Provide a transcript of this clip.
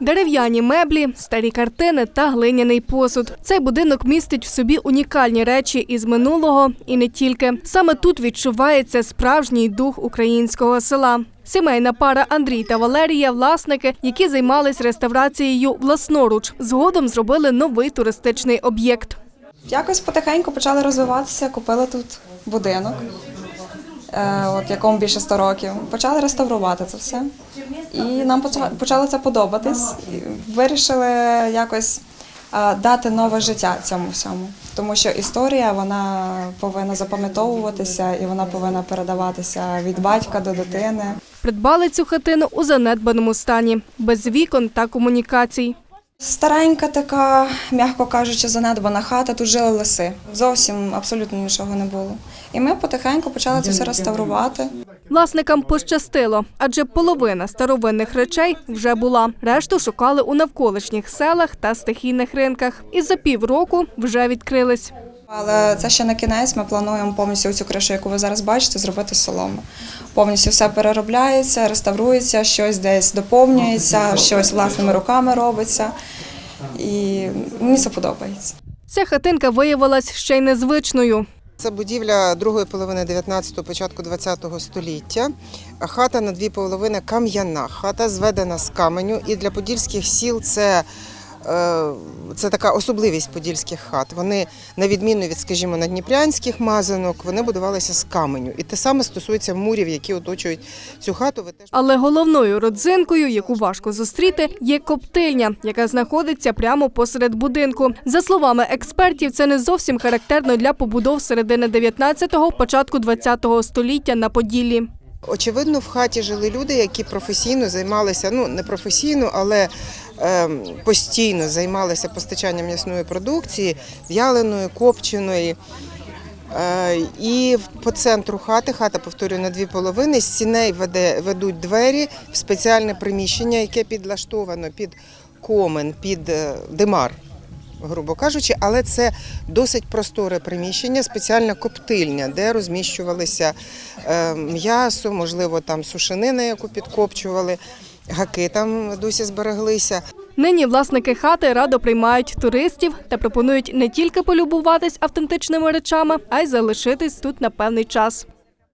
Дерев'яні меблі, старі картини та глиняний посуд. Цей будинок містить в собі унікальні речі із минулого і не тільки. Саме тут відчувається справжній дух українського села. Сімейна пара Андрій та Валерія власники, які займались реставрацією власноруч. Згодом зробили новий туристичний об'єкт. Якось потихеньку почали розвиватися, купили тут будинок, от якому більше 100 років. Почали реставрувати це все. І нам поча- почало це подобатись. І Вирішили якось е, дати нове життя цьому всьому. Тому що історія вона повинна запам'ятовуватися і вона повинна передаватися від батька до дитини. Придбали цю хатину у занедбаному стані, без вікон та комунікацій. Старенька така, м'яко кажучи, занедбана хата, тут жили лиси. Зовсім абсолютно нічого не було. І ми потихеньку почали це все реставрувати. Власникам пощастило, адже половина старовинних речей вже була. Решту шукали у навколишніх селах та стихійних ринках. І за півроку вже відкрились. Але це ще не кінець. Ми плануємо повністю цю кришу, яку ви зараз бачите, зробити з соломи. Повністю все переробляється, реставрується, щось десь доповнюється, щось власними руками робиться. І мені це подобається. Ця хатинка виявилась ще й незвичною. Це будівля другої половини 19-го, початку 20-го століття. Хата на дві половини кам'яна. Хата зведена з каменю. І для подільських сіл це, це така особливість подільських хат. Вони, на відміну від, скажімо, надніпрянських мазанок, вони будувалися з каменю. І те саме стосується мурів, які оточують цю хату. Але головною родзинкою, яку важко зустріти, є коптильня, яка знаходиться прямо посеред будинку. За словами експертів, це не зовсім характерно для побудов середини 19-го, початку 20-го століття на Поділлі. Очевидно, в хаті жили люди, які професійно займалися, ну не професійно, але постійно займалися постачанням м'ясної продукції, в'яленої, копченої. Е, і по центру хати, хата повторюю на дві половини, з сіней веде, ведуть двері в спеціальне приміщення, яке підлаштовано під комен, під е, димар, грубо кажучи, але це досить просторе приміщення, спеціальна коптильня, де розміщувалися е, м'ясо, можливо, там сушенина, яку підкопчували, гаки там досі збереглися. Нині власники хати радо приймають туристів та пропонують не тільки полюбуватись автентичними речами, а й залишитись тут на певний час.